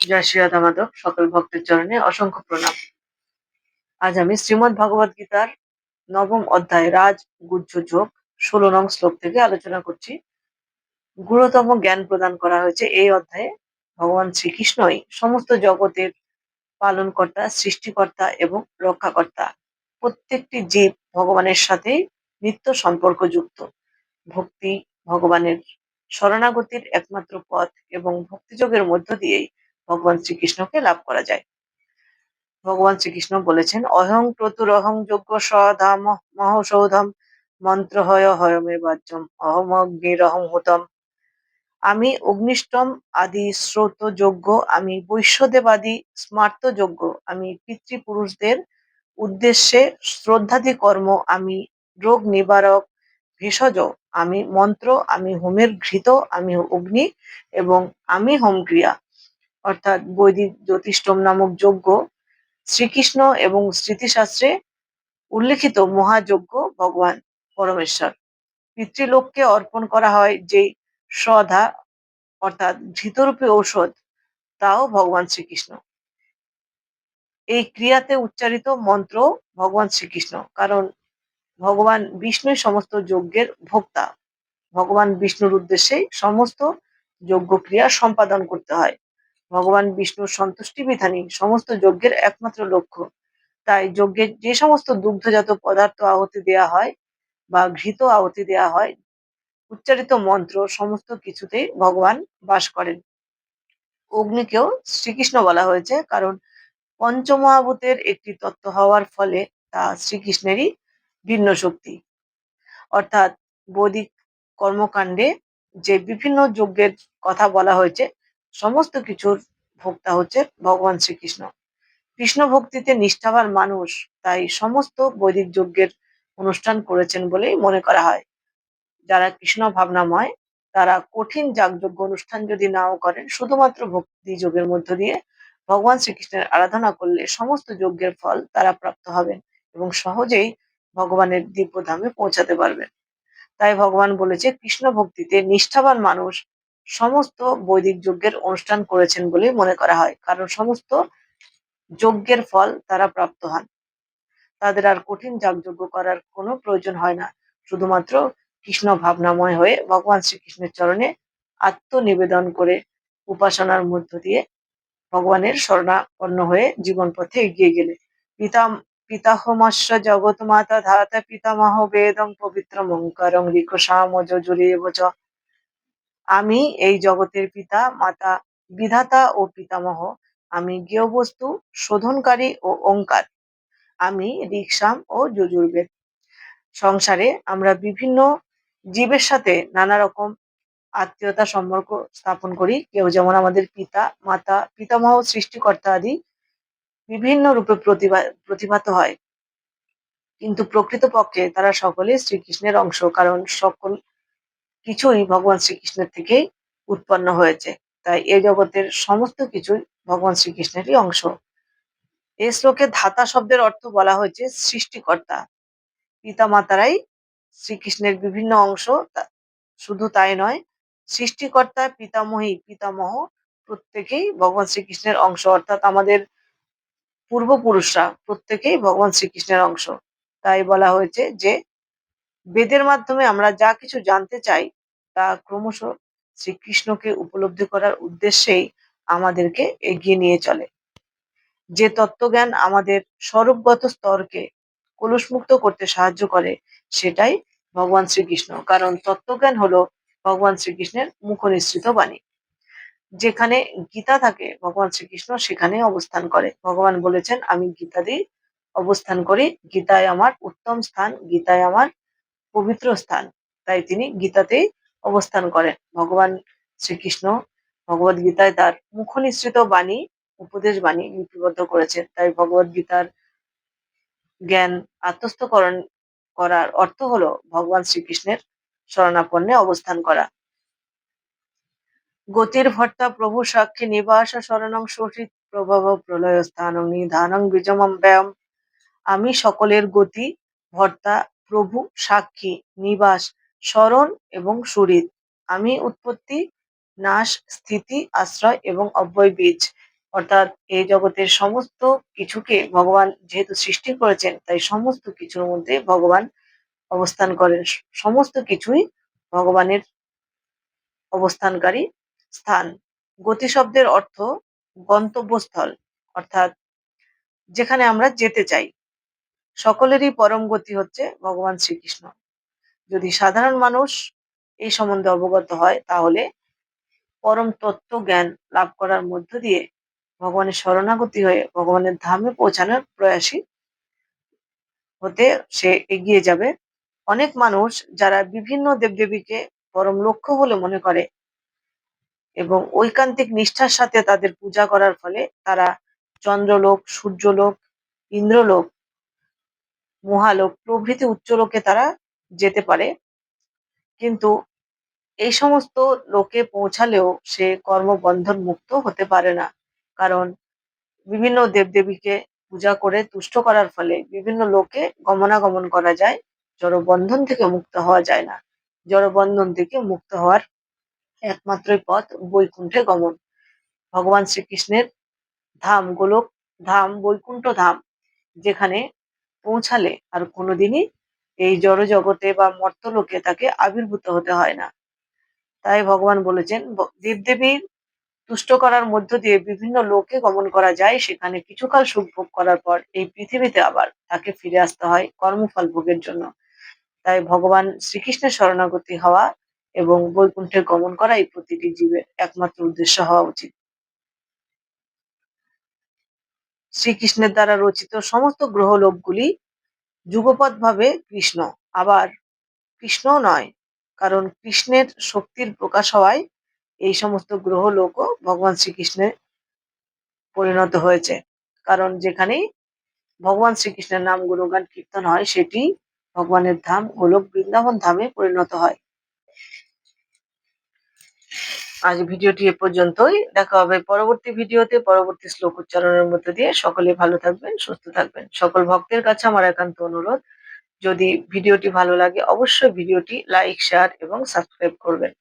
জয় শ্রী রাধা মাধব সকল ভক্তের চরণে অসংখ্য প্রণাম। আজ আমি শ্রীমদ ভগবদ গীতার নবম অধ্যায়, রাজ গুজ্জ যোগ, ষোলো নং শ্লোক থেকে আলোচনা করছি। গুরুতম জ্ঞান প্রদান করা হয়েছে এই অধ্যায়ে। ভগবান শ্রীকৃষ্ণই সমস্ত জগতের পালনকর্তা, সৃষ্টিকর্তা এবং রক্ষাকর্তা। প্রত্যেকটি জীব ভগবানের সাথে নিত্য সম্পর্কযুক্ত। ভক্তি ভগবানের শরণাগতির একমাত্র পথ এবং ভক্তিযোগের মধ্য দিয়েই ভগবান শ্রীকৃষ্ণকে লাভ করা যায়। ভগবান শ্রীকৃষ্ণ বলেছেন, অহং ক্রতুর অহং যজ্ঞ সধাম মহসৌধম মন্ত্র হয় হয়মে বাচ্যম অহম অগ্নির অহং হুতম। আমি অগ্নিষ্টম আদি স্রোত যজ্ঞ, আমি বৈশ্যদেবাদি স্মার্ত যজ্ঞ, আমি পিতৃপুরুষদের উদ্দেশ্যে শ্রদ্ধাদি কর্ম, আমি রোগ নিবারক ভেষজ আমি মন্ত্র, আমি হোমের ঘৃত, আমি অগ্নি এবং আমি হোম ক্রিয়া অর্থাৎ বৈদিক জ্যোতিষ্টম নামক যজ্ঞ শ্রীকৃষ্ণ এবং স্মৃতিশাস্ত্রে উল্লেখিত মহাযজ্ঞ ভগবান পরমেশ্বর। পিতৃলোককে অর্পণ করা হয় যে শ্রদ্ধা অর্থাৎ ঘৃতরূপী ঔষধ, তাও ভগবান শ্রীকৃষ্ণ। এই ক্রিয়াতে উচ্চারিত মন্ত্র ভগবান শ্রীকৃষ্ণ, কারণ ভগবান বিষ্ণুই সমস্ত যজ্ঞের ভোক্তা। ভগবান বিষ্ণুর উদ্দেশ্যেই সমস্ত যজ্ঞ ক্রিয়া সম্পাদন করতে হয়। ভগবান বিষ্ণুর সন্তুষ্টি বিধানই সমস্ত যজ্ঞের একমাত্র লক্ষ্য। তাই যজ্ঞের যে সমস্ত দুগ্ধজাত পদার্থ আহতি দেয়া হয় বা ঘৃত আহতি দেয়া হয়, উচ্চারিত মন্ত্র সমস্ত কিছুতেই ভগবান বাস করেন। অগ্নিকেও শ্রীকৃষ্ণ বলা হয়েছে, কারণ পঞ্চমহাভূতের একটি তত্ত্ব হওয়ার ফলে তা শ্রীকৃষ্ণেরই ভিন্ন শক্তি। অর্থাৎ বৈদিক কর্মকাণ্ডে যে বিভিন্ন যজ্ঞের কথা বলা হয়েছে, সমস্ত কিছুর ভোক্তা হচ্ছে ভগবান শ্রীকৃষ্ণ। কৃষ্ণ ভক্তিতে নিষ্ঠাবান মানুষ তাই সমস্ত বৈদিক যজ্ঞের অনুষ্ঠান করেছেন বলেই মনে করা হয়। যারা কৃষ্ণ ভাবনাময়, তারা কঠিন যাগযজ্ঞ অনুষ্ঠান যদি নাও করেন, শুধুমাত্র ভক্তি যোগের মধ্য দিয়ে ভগবান শ্রীকৃষ্ণের আরাধনা করলে সমস্ত যজ্ঞের ফল তারা প্রাপ্ত হবেন এবং সহজেই ভগবানের দিব্যধামে পৌঁছাতে পারবেন। তাই ভগবান বলেছে, কৃষ্ণ ভক্তিতে নিষ্ঠাবান মানুষ সমস্ত বৈদিক যজ্ঞের অনুষ্ঠান করেছেন বলেই মনে করা হয়। কারণ সমস্ত যজ্ঞের ফল তারা প্রাপ্ত হন। তাদের আর কঠিন যাগযজ্ঞ করার কোনো প্রয়োজন হয় না। শুধুমাত্র কৃষ্ণ ভাবনাময় হয়ে ভগবান শ্রীকৃষ্ণের চরণে আত্মনিবেদন করে উপাসনার মধ্য দিয়ে ভগবানের শরণাপন্ন হয়ে জীবন পথে এগিয়ে গেলে। পিতা পিতাহমস্য জগৎ মাতা ধাতা পিতামহ বেদং পবিত্র মঙ্কারং রিকসাম যজুরেব চ আমি এই জগতের পিতা, মাতা, বিধাতা ও পিতামহ। আমি গৃহবস্তু, শোধনকারী ও ওঙ্কার আমি রিকসাম ও যজুর্বেদ। সংসারে আমরা বিভিন্ন জীবের সাথে নানা রকম আত্মীয়তা সম্পর্ক স্থাপন করি। কেউ যেমন আমাদের পিতা, মাতা, পিতামহ, সৃষ্টিকর্তা আদি বিভিন্ন রূপে প্রতিভা, প্রতিভাত হয়। কিন্তু প্রকৃতপক্ষে তারা সকলে শ্রীকৃষ্ণের অংশ, কারণ সকল কিছুই ভগবান শ্রীকৃষ্ণের থেকেই উৎপন্ন হয়েছে। তাই এ জগতের সমস্ত কিছুই ভগবান শ্রীকৃষ্ণেরই অংশ। এই শ্লোকে ধাতা শব্দের অর্থ বলা হয়েছে সৃষ্টিকর্তা। পিতা মাতারাই শ্রীকৃষ্ণের বিভিন্ন অংশ শুধু তাই নয়, সৃষ্টিকর্তা, পিতামহী, পিতামহ প্রত্যেকেই ভগবান শ্রীকৃষ্ণের অংশ। অর্থাৎ আমাদের পূর্বপুরুষরা প্রত্যেকেই ভগবান শ্রীকৃষ্ণের অংশ। তাই বলা হয়েছে যে, বেদের মাধ্যমে আমরা যা কিছু জানতে চাই, তা ক্রমশ শ্রীকৃষ্ণকে উপলব্ধি করার উদ্দেশ্যেই আমাদেরকে এগিয়ে নিয়ে চলে। যে তত্ত্বজ্ঞান আমাদের স্বরূপগত স্তরকে কলুষমুক্ত করতে সাহায্য করে, সেটাই ভগবান শ্রীকৃষ্ণ। কারণ তত্ত্বজ্ঞান হলো ভগবান শ্রীকৃষ্ণের মুখ নিঃসৃত বাণী। যেখানে গীতা থাকে, ভগবান শ্রীকৃষ্ণ সেখানে অবস্থান করে। ভগবান বলেছেন, আমি গীতাতেই অবস্থান করি। গীতায় আমার উত্তম স্থান, গীতায় আমার পবিত্র স্থান। তাই তিনি গীতাতেই অবস্থান করেন। ভগবান শ্রীকৃষ্ণ ভগবদ গীতায় তার মুখ নিঃসৃত বাণী, উপদেশ বাণী লিপিবদ্ধ করেছেন। তাই ভগবদ গীতার জ্ঞান আত্মস্থকরণ করার অর্থ হলো ভগবান শ্রীকৃষ্ণের শরণাপন্নে অবস্থান করা। গতির ভর্তা প্রভু সাক্ষী নিবাস শরণং শোষিত প্রভব প্রলয় স্থানং নিধানং বিজমম ব্যয়ম। আমি সকলের গতি, ভর্তা প্রভু সাক্ষী নিবাস স্মরণ এবং সুরিত আমি উৎপত্তি, নাশ, স্থিতি, আশ্রয় এবং অব্যয় বীজ। অর্থাৎ এই জগতের সমস্ত কিছুকে ভগবান যেহেতু সৃষ্টি করেছেন, তাই সমস্ত কিছুর মধ্যে ভগবান অবস্থান করেন। সমস্ত কিছুই ভগবানের অবস্থানকারী স্থান। গতি শব্দের অর্থ গন্তব্যস্থল, অর্থাৎ যেখানে আমরা যেতে চাই। সকলেরই পরম গতি হচ্ছে ভগবান শ্রীকৃষ্ণ। যদি সাধারণ মানুষ এই সম্বন্ধে অবগত হয়, তাহলে পরম তত্ত্ব জ্ঞান লাভ করার মধ্য দিয়ে ভগবানের শরণাগতি হয়ে ভগবানের ধামে পৌঁছানোর প্রয়াসী হতে সে এগিয়ে যাবে। অনেক মানুষ যারা বিভিন্ন দেবদেবীকে পরম লক্ষ্য বলে মনে করে এবং ঐকান্তিক নিষ্ঠার সাথে তাদের পূজা করার ফলে তারা চন্দ্রলোক, সূর্যলোক, ইন্দ্রলোক, মহালোক প্রভৃতি উচ্চলোকে তারা যেতে পারে। কিন্তু এই সমস্ত লোকে পৌঁছালেও সে কর্মবন্ধন মুক্ত হতে পারে না। কারণ বিভিন্ন দেবদেবীকে পূজা করে তুষ্ট করার ফলে বিভিন্ন লোকে গমনাগমন করা যায়। জড়বন্ধন থেকে মুক্ত হওয়া যায় না। জড়বন্ধন থেকে মুক্ত হওয়ার একমাত্রই পথ বৈকুণ্ঠে গমন। ভগবান শ্রীকৃষ্ণের ধাম গোলক ধাম বৈকুণ্ঠ ধাম, যেখানে পৌঁছালে আর কোনোদিনই এই জড় জগতে বা মর্তলোকে তাকে আবির্ভূত হতে হয় না। তাই ভগবান বলেছেন দেবদেবীর তুষ্ট করার মধ্য দিয়ে বিভিন্ন লোকে গমন করা যায়, সেখানে কিছুকাল সুখ ভোগ করার পর এই পৃথিবীতে আবার তাকে ফিরে আসতে হয় কর্মফল ভোগের জন্য। তাই ভগবান শ্রীকৃষ্ণের শরণাগতি হওয়া এবং বৈকুণ্ঠে গমন করা এই প্রতিটি জীবের একমাত্র উদ্দেশ্য হওয়া উচিত। শ্রীকৃষ্ণের দ্বারা রচিত সমস্ত গ্রহলোকগুলি যুগপৎ ভাবে কৃষ্ণ। আবার কৃষ্ণ নয়, কারণ কৃষ্ণের শক্তির প্রকাশ হওয়ায় এই সমস্ত গ্রহ গ্রহলোকও ভগবান শ্রীকৃষ্ণের পরিণত হয়েছে। কারণ যেখানেই ভগবান শ্রীকৃষ্ণের নাম গুণগান কীর্তন হয়, সেটি ভগবানের ধাম গোলক বৃন্দাবন ধামে পরিণত হয়। আজ ভিডিওটি এ পর্যন্তই। দেখা হবে পরবর্তী ভিডিওতে, পরবর্তী শ্লোক উচ্চারণের মধ্যে দিয়ে। সকলে ভালো থাকবেন, সুস্থ থাকবেন। সকল ভক্তের কাছে আমার একান্ত অনুরোধ, যদি ভিডিওটি ভালো লাগে, অবশ্যই ভিডিওটি লাইক, শেয়ার এবং সাবস্ক্রাইব করবেন।